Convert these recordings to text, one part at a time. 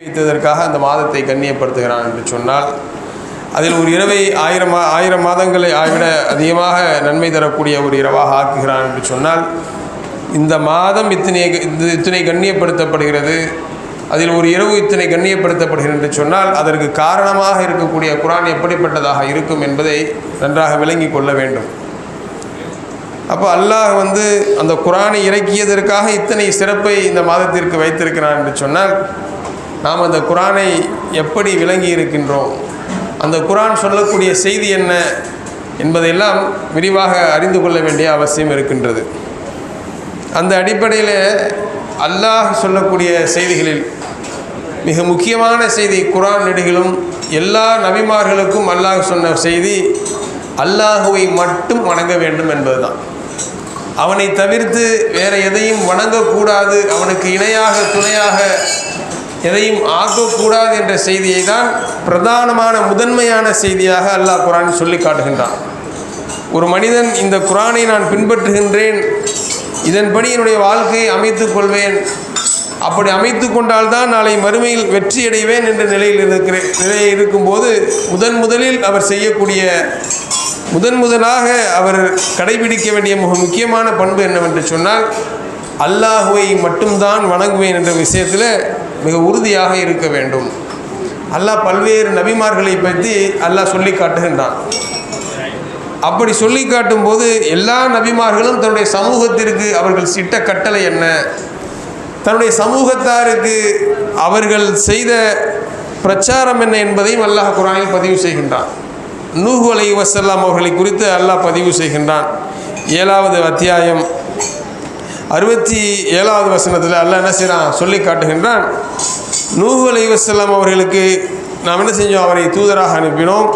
வைத்ததற்காக அந்த மாதத்தை கண்ணியப்படுத்துகிறான் என்று சொன்னால் அதில் ஒரு இரவை ஆயிரம் ஆயிரம் மாதங்களை விட அதிகமாக நன்மை தரக்கூடிய ஒரு இரவாக ஆக்குகிறான் என்று சொன்னால் இந்த மாதம் இத்தனை இத்தனை கண்ணியப்படுத்தப்படுகிறது அதில் ஒரு இரவு இத்தனை கண்ணியப்படுத்தப்படுகிறது என்று சொன்னால் அதற்கு காரணமாக இருக்கக்கூடிய குரான் எப்படிப்பட்டதாக இருக்கும் என்பதை நன்றாக விளங்கி கொள்ள வேண்டும். அப்போ அல்லாஹ் வந்து அந்த குரானை இறக்கியதற்காக இத்தனை சிறப்பை இந்த மாதத்திற்கு வைத்திருக்கிறான் என்று சொன்னால் நாம் அந்த குரானை எப்படி விளங்கி இருக்கின்றோம்? அந்த குரான் சொல்லக்கூடிய செய்தி என்ன என்பதையெல்லாம் விரிவாக அறிந்து கொள்ள வேண்டிய அவசியம் இருக்கின்றது. அந்த அடிப்படையில் அல்லாஹ் சொல்லக்கூடிய செய்திகளில் மிக முக்கியமான செய்தி குரான் நெடுகிலும் எல்லா நபிமார்களுக்கும் அல்லாஹ் சொன்ன செய்தி அல்லாஹுவை மட்டும் வணங்க வேண்டும் என்பதுதான். அவனை தவிர்த்து வேறு எதையும் வணங்கக்கூடாது அவனுக்கு இணையாக துணையாக எதையும் ஆக்கக்கூடாது என்ற செய்தியை தான் பிரதானமான முதன்மையான செய்தியாக அல்லாஹ் குரான் சொல்லி காட்டுகின்றான். ஒரு மனிதன் இந்த குரானை நான் பின்பற்றுகின்றேன் இதன்படி என்னுடைய வாழ்க்கையை அமைத்துக் கொள்வேன் அப்படி அமைத்து கொண்டால்தான் நாளை மறுமையில் வெற்றி அடைவேன் என்ற நிலையில் இருக்கிற நிலையில் இருக்கும்போது முதன் முதலில் அவர் செய்யக்கூடிய முதன் முதலாக அவர் கடைபிடிக்க வேண்டிய மிக முக்கியமான பண்பு என்னவென்று சொன்னால் அல்லாஹுவை மட்டும்தான் வணங்குவேன் என்ற விஷயத்தில் மிக உறுதியாக இருக்க வேண்டும். அல்லாஹ் பல்வேறு நபிமார்களை பற்றி அல்லாஹ் சொல்லி காட்டுகின்றான். அப்படி சொல்லி காட்டும்போது எல்லா நபிமார்களும் தன்னுடைய சமூகத்திற்கு அவர்கள் சிட்ட கட்டளை என்ன? தன்னுடைய சமூகத்தாருக்கு அவர்கள் செய்த பிரச்சாரம் என்ன என்பதையும் அல்லாஹ் குரானில் பதிவு செய்கின்றான். நூஹு அலை வசல்லாம் அவர்களை குறித்து அல்லாஹ் பதிவு செய்கின்றான். ஏழாவது அத்தியாயம். அறுபத்தி ஏழாவது வசனத்தில் அல்ல என்ன செய்கிறான் சொல்லி காட்டுகின்றான். நூஹு அலை வசல்லாம் அவர்களுக்கு நாம் என்ன செஞ்சோம்? அவரை தூதராக அனுப்பினோம்.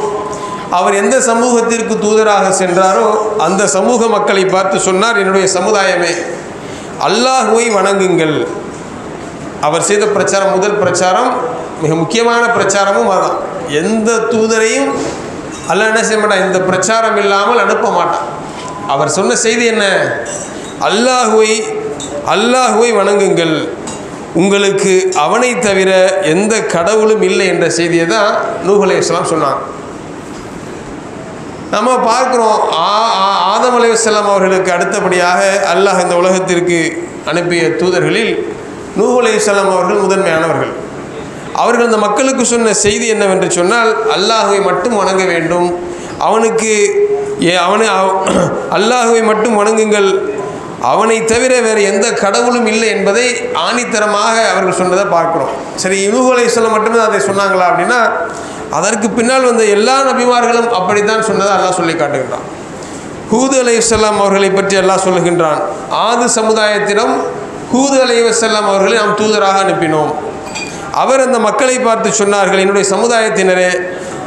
அவர் எந்த சமூகத்திற்கு தூதராக சென்றாரோ அந்த சமூக மக்களை பார்த்து சொன்னார் என்னுடைய சமுதாயமே அல்லாஹுவை வணங்குங்கள். அவர் செய்த பிரச்சாரம் முதல் பிரச்சாரம் மிக முக்கியமான பிரச்சாரமும் அதான். எந்த தூதரையும் அல்ல என்ன செய்ய மாட்டான்? இந்த பிரச்சாரம் இல்லாமல் அனுப்ப மாட்டான். அவர் சொன்ன செய்தி என்ன? அல்லாஹுவை அல்லாஹுவை வணங்குங்கள். உங்களுக்கு அவனை தவிர எந்த கடவுளும் இல்லை என்ற செய்தியை தான் நூஹ் இஸ்லாம் சொன்னாங்க. நம்ம பார்க்குறோம் ஆ- ஆ- ஆதம் அலைவசல்லாம் அவர்களுக்கு அடுத்தபடியாக அல்லாஹ் இந்த உலகத்திற்கு அனுப்பிய தூதர்களில் நூஹ் அலைவசல்லாம் அவர்கள் முதன்மையானவர்கள். அவர்கள் இந்த மக்களுக்கு சொன்ன செய்தி என்னவென்று சொன்னால் அல்லாஹுவை மட்டும் வணங்க வேண்டும். அவனுக்கு ஏ அவனை அல்லாஹுவை மட்டும் வணங்குங்கள். அவனை தவிர வேறு எந்த கடவுளும் இல்லை என்பதை ஆணித்தரமாக அவர்கள் சொன்னதை பார்க்குறோம். சரி நூஹ் சொல்ல மட்டுமே அதை சொன்னாங்களா அப்படின்னா அதற்கு பின்னால் வந்த எல்லா நபிமார்களும் அப்படித்தான் சொன்னதை அல்லாஹ் சொல்லி காட்டுகின்றான். ஹூது அலைவசல்லாம் அவர்களை பற்றி எல்லாம் சொல்லுகின்றான் ஆது சமுதாயத்திடம் ஹூது அலைவசல்லாம் அவர்களை நாம் தூதராக அனுப்பினோம். அவர் அந்த மக்களை பார்த்து சொன்னார்கள் என்னுடைய சமுதாயத்தினரே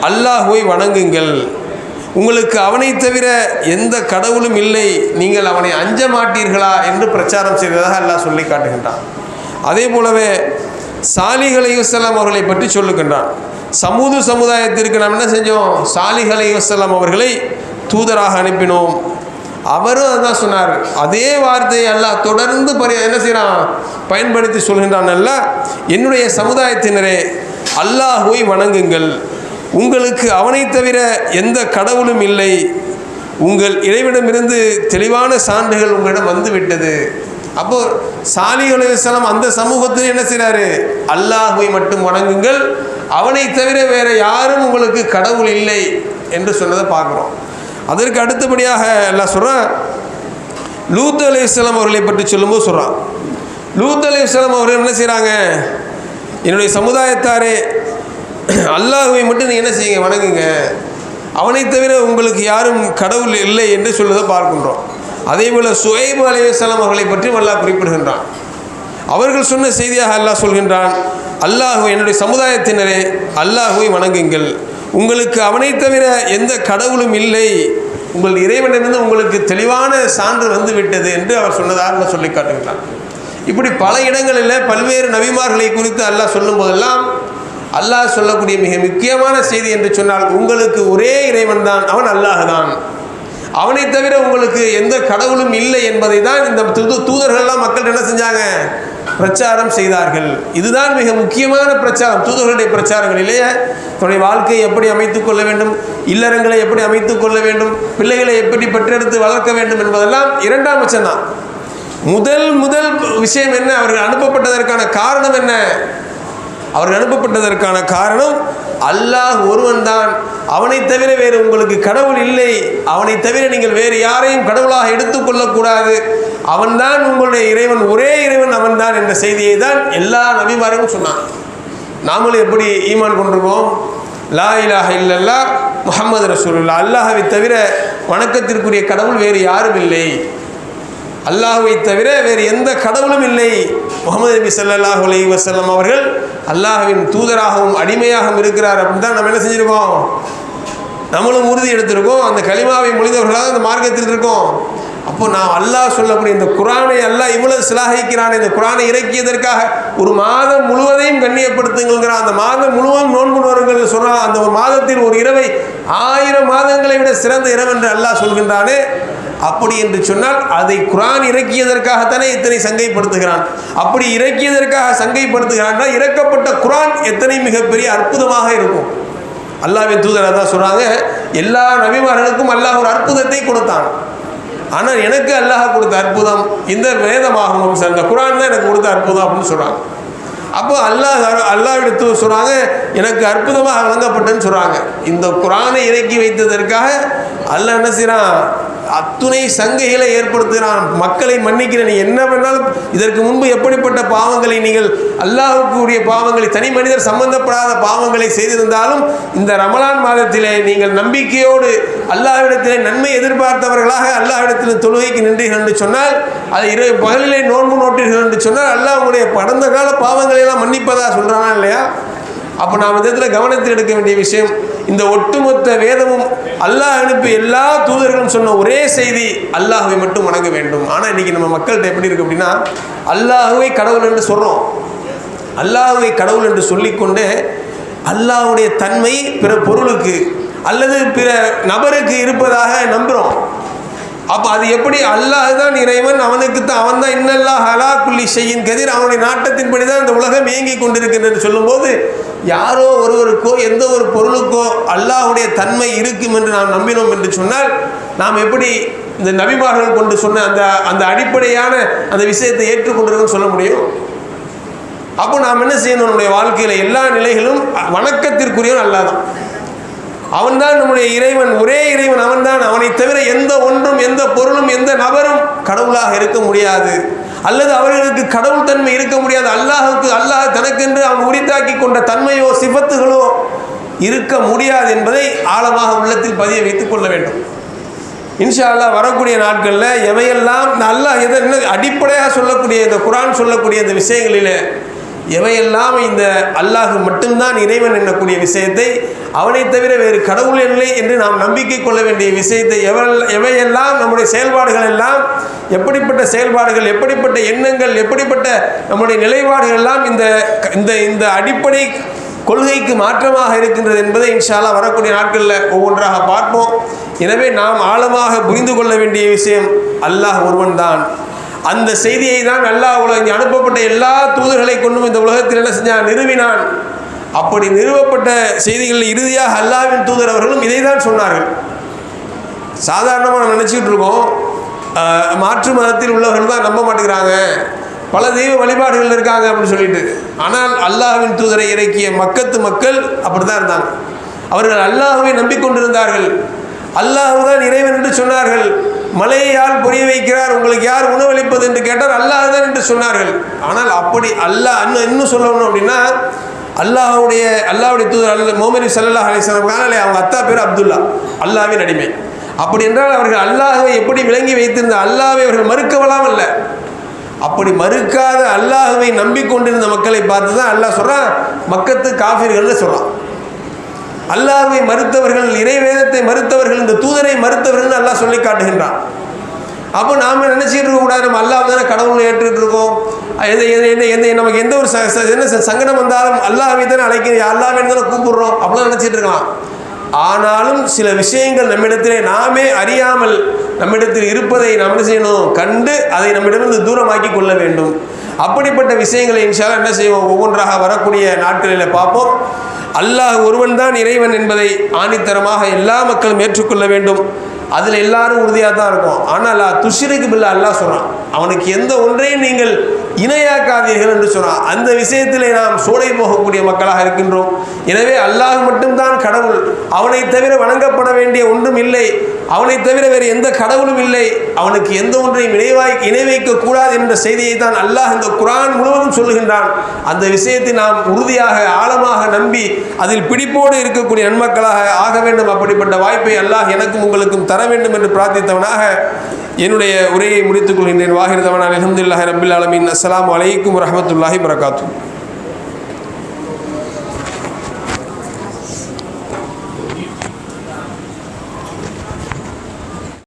அல்லாஹுவை வணங்குங்கள். உங்களுக்கு அவனை தவிர எந்த கடவுளும் இல்லை. நீங்கள் அவனை அஞ்ச மாட்டீர்களா என்று பிரச்சாரம் செய்ததாக அல்லாஹ் சொல்லி காட்டுகின்றான். அதே போலவே சாலிஹ் அலையுசல்லாம் அவர்களை பற்றி சொல்லுகின்றான். சமூது சமுதாயத்திற்கு நாம் என்ன செஞ்சோம்? சாலிஹ் அலையுசல்லாம் அவர்களை தூதராக அனுப்பினோம். அவரும் அதான் சொன்னார். அதே வார்த்தையை அல்லாஹ் தொடர்ந்து பரி என்ன செய்கிறான் பயன்படுத்தி சொல்கின்றான் அல்ல. என்னுடைய சமுதாயத்தினரே அல்லாஹுவை வணங்குங்கள். உங்களுக்கு அவனை தவிர எந்த கடவுளும் இல்லை. உங்கள் இறைவிடமிருந்து தெளிவான சான்றுகள் உங்களிடம் வந்துவிட்டது. அப்போ சாலி அந்த சமூகத்தில் என்ன செய்கிறாரு அல்லாஹுவை மட்டும் வணங்குங்கள். அவனை தவிர வேற யாரும் உங்களுக்கு கடவுள் இல்லை என்று சொன்னதை பார்க்குறோம். அதற்கு அடுத்தபடியாக எல்லாம் சொல்கிறான் லூத் அலைஹிஸ்ஸலாம் அவர்களை பற்றி சொல்லும்போது சொல்கிறான் லூத் அலைஹிஸ்ஸலாம் அவர்கள் என்ன செய்கிறாங்க என்னுடைய சமுதாயத்தாரே அல்லாஹுவை மட்டும் நீங்கள் என்ன செய்யுங்க வணங்குங்க. அவனை தவிர உங்களுக்கு யாரும் கடவுள் இல்லை என்று சொல்வதை பார்க்கின்றோம். அதே போல் சுவைபு அலைஹிஸ்ஸலாம் அவர்களை பற்றி அல்லாஹ் குறிப்பிடுகின்றான். அவர்கள் சொன்ன செய்தியாக அல்லாஹ் சொல்கின்றான் அல்லாஹு என்னுடைய சமுதாயத்தினரே அல்லாஹுவை வணங்குங்கள். உங்களுக்கு அவனை தவிர எந்த கடவுளும் இல்லை. உங்கள் இறைவனிலிருந்து உங்களுக்கு தெளிவான சான்று வந்து விட்டது என்று அவர் சொன்னதாக சொல்லி காட்டுகின்றான். இப்படி பல இடங்களில் பல்வேறு நபிமார்களை குறித்து அல்லாஹ் சொல்லும் போதெல்லாம் அல்லாஹ் சொல்லக்கூடிய மிக முக்கியமான செய்தி என்று சொன்னால் உங்களுக்கு ஒரே இறைவன் தான் அவன் அல்லாஹ் தான் அவனை தவிர உங்களுக்கு எந்த கடவுளும் இல்லை என்பதை தான் இந்த தூது தூதர்கள்லாம் மக்கள் என்ன செஞ்சாங்க? பிரச்சாரம் செய்தார்கள். இதுதான் மிக முக்கியமான பிரச்சாரம் தூதர்களுடைய பிரச்சாரங்களிலேயே தன்னுடைய வாழ்க்கையை எப்படி அமைத்துக் கொள்ள வேண்டும் இல்லறங்களை எப்படி அமைத்துக் கொள்ள வேண்டும் பிள்ளைகளை எப்படி பெற்றெடுத்து வளர்க்க வேண்டும் என்பதெல்லாம் இரண்டாம் பட்சம்தான் முதல் முதல் விஷயம் என்ன? அவர்கள் அனுப்பப்பட்டதற்கான காரணம் என்ன? அவர்கள் அனுப்பப்பட்டதற்கான காரணம் அல்லாஹ் ஒருவன் தான் அவனை தவிர வேறு உங்களுக்கு கடவுள் இல்லை. அவனை தவிர நீங்கள் வேறு யாரையும் கடவுளாக எடுத்துக்கொள்ளக்கூடாது அவன்தான் உங்களுடைய இறைவன் ஒரே இறைவன் அவன்தான் என்ற செய்தியை தான் எல்லா நபிமாரையும் சொன்னான் நாமளும் எப்படி ஈமான் கொண்டிருக்கோம் லா இலாஹ இல்லல்லா முகமது ரசூலுல்லா அல்லாஹவை தவிர வணக்கத்திற்குரிய கடவுள் வேறு யாரும் இல்லை. அல்லாஹுவை தவிர வேறு எந்த கடவுளும் இல்லை. முகமது நபி ஸல்லல்லாஹு அலி வசல்லம் அவர்கள் அல்லாஹுவின் தூதராகவும் அடிமையாகவும் இருக்கிறார் அப்படின்னு தான் நம்ம என்ன செஞ்சுருக்கோம்? நம்மளும் உறுதி எடுத்திருக்கோம். அந்த கலிமாவை மொழிந்தவர்களாக அந்த மார்க்கத்தில் இருக்கோம். அப்போ நான் அல்லாஹ் சொல்லக்கூடிய இந்த குரானை அல்லாஹ் இவ்வளவு சிலாகிக்கிறான் இந்த குரானை இறக்கியதற்காக ஒரு மாதம் முழுவதையும் கண்ணியப்படுத்துங்கிறான் அந்த மாதம் முழுவதும் நோன்பு நோருங்கள் சொல்கிறான் அந்த ஒரு மாதத்தில் ஒரு இரவை ஆயிரம் மாதங்களை விட சிறந்த இரவு என்று அல்லாஹ் சொல்கின்றானே. அப்படி என்று சொன்னால் அதை குரான் இறக்கியதற்காகத்தானே இத்தனை சங்கைப்படுத்துகிறான். அப்படி இறக்கியதற்காக சங்கைப்படுத்துகிறான்னா இறக்கப்பட்ட குரான் எத்தனை மிகப்பெரிய அற்புதமாக இருக்கும். அல்லாவின் தூதர் அதான் சொல்கிறாங்க எல்லா நபிமார்களுக்கும் அல்லாஹ் ஒரு அற்புதத்தை கொடுத்தான். ஆனால் எனக்கு அல்லாஹ் கொடுத்த அற்புதம் இந்த வேதமாகவும் சார் இந்த குரான் தான் எனக்கு கொடுத்த அற்புதம் அப்படின்னு சொல்கிறாங்க அப்போ அல்லாஹ் அல்லாவிடத்து சொல்கிறாங்க எனக்கு அற்புதமாக வழங்கப்பட்டேன்னு சொல்கிறாங்க இந்த குரானை இறக்கி வைத்ததற்காக அல்லாஹ் என்ன செய்கிறான் அத்துணை சங்கைகளை ஏற்படுத்துகிறான் மக்களை மன்னிக்கிறேன். என்ன பண்ணாலும் இதற்கு முன்பு எப்படிப்பட்ட பாவங்களை நீங்கள் அல்லாஹுக்குரிய பாவங்களை தனி மனிதர் சம்பந்தப்படாத பாவங்களை செய்திருந்தாலும் இந்த ரமலான் மாதத்திலே நீங்கள் நம்பிக்கையோடு அல்லாஹ்விடத்திலே நன்மை எதிர்பார்த்தவர்களாக அல்லாஹ்விடத்தில் தொழுகைக்கு நின்றீர்கள் என்று சொன்னால் அதை இரவு பகலிலே நோன்பு நோட்டீர்கள் என்று சொன்னால் அல்லாஹ் உங்களுடைய கடந்த கால பாவங்களை எல்லாம் மன்னிப்பதா சொல்கிறானா இல்லையா? அப்போ நாம் விதத்தில் கவனத்தில் எடுக்க வேண்டிய விஷயம் இந்த ஒட்டுமொத்த வேதமும் அல்லாஹ் அனுப்பி எல்லா தூதர்களும் சொன்ன ஒரே செய்தி அல்லாஹுவை மட்டும் வணங்க வேண்டும். ஆனால் இன்னைக்கு நம்ம மக்கள்கிட்ட எப்படி இருக்கு அப்படின்னா அல்லாஹுவை கடவுள் என்று சொல்கிறோம் அல்லாஹுவை கடவுள் என்று சொல்லிக்கொண்டு அல்லாஹ்வுடைய தன்மை பிற பொருளுக்கு அல்லது பிற நபருக்கு இருப்பதாக நம்புகிறோம் அப்போ அது எப்படி அல்லாஹ் தான் இறைவன்? அவனுக்கு தான் அவன் தான் இன்னல்லாஹ் அலா குல்லி செய்யின் கதிர். அவனுடைய நாட்டத்தின்படி தான் இந்த உலகம் இயங்கி கொண்டிருக்கின்றது சொல்லும்போது யாரோ ஒருவருக்கோ எந்த ஒரு பொருளுக்கோ அல்லாஹ்வுடைய தன்மை இருக்கும் என்று நாம் நம்பினோம் என்று சொன்னால் நாம் எப்படி இந்த நபிமார்கள் கொண்டு சொன்ன அந்த அந்த அடிப்படையான அந்த விஷயத்தை ஏற்றுக்கொண்டிருக்கோம்னு சொல்ல முடியும்? அப்போ நாம் என்ன செய்யணும்? நம்முடைய வாழ்க்கையில் எல்லா நிலைகளும் வணக்கத்திற்குரியவன் அல்லாதான் அவன்தான் நம்முடைய இறைவன் ஒரே இறைவன் அவன்தான். அவனை தவிர எந்த ஒன்றும் எந்த பொருளும் எந்த நபரும் கடவுளாக இருக்க முடியாது. அல்லது அவர்களுக்கு கடவுள் தன்மை இருக்க முடியாது. அல்லாஹுக்கு அல்லாஹ் தனக்கென்று அவன் உரித்தாக்கி கொண்ட தன்மையோ சிபத்துகளோ இருக்க முடியாது என்பதை ஆழமாக உள்ளத்தில் பதிய வைத்துக் கொள்ள வேண்டும். இன்ஷா அல்லாஹ் வரக்கூடிய நாட்களில் எவையெல்லாம் நல்லா அல்லாஹ் எதை அடிப்படையாக சொல்லக்கூடிய இந்த குரான் சொல்லக்கூடிய இந்த விஷயங்களில் எவையெல்லாம் இந்த அல்லாஹ் மட்டும்தான் இறைவன் என்னக்கூடிய விஷயத்தை அவனை தவிர வேறு கடவுள் இல்லை என்று நாம் நம்பிக்கை கொள்ள வேண்டிய விஷயத்தை எவெல்லாம் எவையெல்லாம் நம்முடைய செயல்பாடுகள் எல்லாம் எப்படிப்பட்ட செயல்பாடுகள் எப்படிப்பட்ட எண்ணங்கள் எப்படிப்பட்ட நம்முடைய நிலைப்பாடுகள் எல்லாம் இந்த இந்த இந்த அடிப்படை கொள்கைக்கு மாற்றமாக இருக்கின்றது என்பதை இன்ஷாலா வரக்கூடிய நாட்களில் ஒவ்வொன்றாக பார்ப்போம். எனவே நாம் ஆழமாக புரிந்து கொள்ள வேண்டிய விஷயம் அல்லாஹ் ஒருவன் தான் அந்த செய்தியை தான் அல்லாஹ் உலக அனுப்பப்பட்ட எல்லா தூதர்களை கொண்டும் இந்த உலகத்தில் என்ன செஞ்சான்? நிறுவினான். அப்படி நிறுவப்பட்ட செய்திகளில் இறுதியாக அல்லாவின் தூதர் அவர்களும் இதை தான் சொன்னார்கள். சாதாரணமாக நம்ம நினச்சிக்கிட்டு இருக்கோம். மாற்று மதத்தில் உள்ளவர்கள் தான் நம்ப மாட்டேங்கிறாங்க. பல தெய்வ வழிபாடுகள் இருக்காங்க அப்படின்னு சொல்லிட்டு. ஆனால் அல்லாஹ்வின் தூதரை இறக்கிய மக்கத்து மக்கள் அப்படி தான் இருந்தாங்க. அவர்கள் அல்லாஹுவை நம்பிக்கொண்டிருந்தார்கள். அல்லாஹு தான் இறைவன் என்று சொன்னார்கள். மலையால் புரிய வைக்கிறார். உங்களுக்கு யார் உணவளிப்பது என்று கேட்டார் அல்லாஹ் தான் என்று சொன்னார்கள். ஆனால் அப்படி அல்லாஹ் இன்னும் இன்னும் சொல்லணும் அப்படின்னா அல்லாஹுடைய அல்லாஹ்வுடைய தூதர் அல்ல மோமனி சல்லல்லாஹ் அலிஸ்லாம் காணலே அவங்க அத்தா பேர் அப்துல்லா அல்லாவின் அடிமை. அப்படி என்றால் அவர்கள் அல்லாஹை எப்படி விளங்கி வைத்திருந்த அல்லாவை அவர்கள் மறுக்கவலாம் அல்ல. அப்படி மறுக்காத அல்லாஹுவை நம்பிக்கொண்டிருந்த மக்களை பார்த்து தான் அல்லாஹ் சொல்கிறான் மக்கத்து காஃபிர்கள்னு சொல்கிறான் அல்லாஹ்வை மறுத்தவர்கள் இறைவேதத்தை மறுத்தவர்கள் இந்த தூதரை மறுத்தவர்கள் அல்லாஹ் சொல்லி காட்டுகின்றான். அப்போ நாம் நினச்சிட்டு இருக்கக்கூடாது நம்ம அல்லாஹ் தானே கடவுள் ஏற்றுட்டு இருக்கோம் எந்த எந்த- எந்த நமக்கு எந்த ஒரு ச- ச- என்ன ச- சங்கடம் வந்தாலும் அல்லாஹ்வை தானே அழைக்கிறோம் அல்லாஹ்வை தானே கூப்பிடுறோம். அப்படிலாம் நினச்சிட்டு இருக்கலாம். ஆனாலும் சில விஷயங்கள் நம்மிடத்திலே நாமே அறியாமல் நம்மிடத்தில் இருப்பதை நாம் என்ன செய்யணும்? கண்டு அதை நம்மிடமிருந்து தூரமாக்கி கொள்ள வேண்டும். அப்படிப்பட்ட விஷயங்களை இன்ஷால என்ன செய்வோம்? ஒவ்வொன்றாக வரக்கூடிய நாட்களில் பார்ப்போம். அல்லாஹ் ஒருவன் தான் இறைவன் என்பதை ஆணித்தரமாக எல்லா மக்களும் ஏற்றுக்கொள்ள வேண்டும். அதில் எல்லாரும் உறுதியாக தான் இருக்கும். ஆனால் துஷிருக்கு பில்லா அல்லாஹ் சொல்கிறான் அவனுக்கு எந்த ஒன்றையும் நீங்கள் இணையாக்காதீர்கள் என்று சொன்னார். அந்த விஷயத்திலே நாம் சோலை போகக்கூடிய மக்களாக இருக்கின்றோம். எனவே அல்லாஹ் மட்டும்தான் கடவுள். அவனை தவிர வணங்கப்பட வேண்டிய ஒன்றும் இல்லை. அவனை தவிர வேறு எந்த கடவுளும் இல்லை. அவனுக்கு எந்த ஒன்றையும் இணைவாய் இணை வைக்க கூடாது என்ற செய்தியை தான் அல்லாஹ் இந்த குரான் முழுவதும் சொல்லுகின்றான். அந்த விஷயத்தை நாம் உறுதியாக ஆழமாக நம்பி அதில் பிடிப்போடு இருக்கக்கூடிய நன்மக்களாக ஆக வேண்டும். அப்படிப்பட்ட வாய்ப்பை அல்லாஹ் எனக்கும் உங்களுக்கும் தர வேண்டும் என்று பிரார்த்தித்தவனாக என்னுடைய உரையை முடித்துக் கொள்கின்றேன். வாகிருதவன் அலமதுல்லாஹி ரபில் அலமின் அஸ்லாம் வலைக்கும் வரஹமத்துல்லாஹி வரகாத்து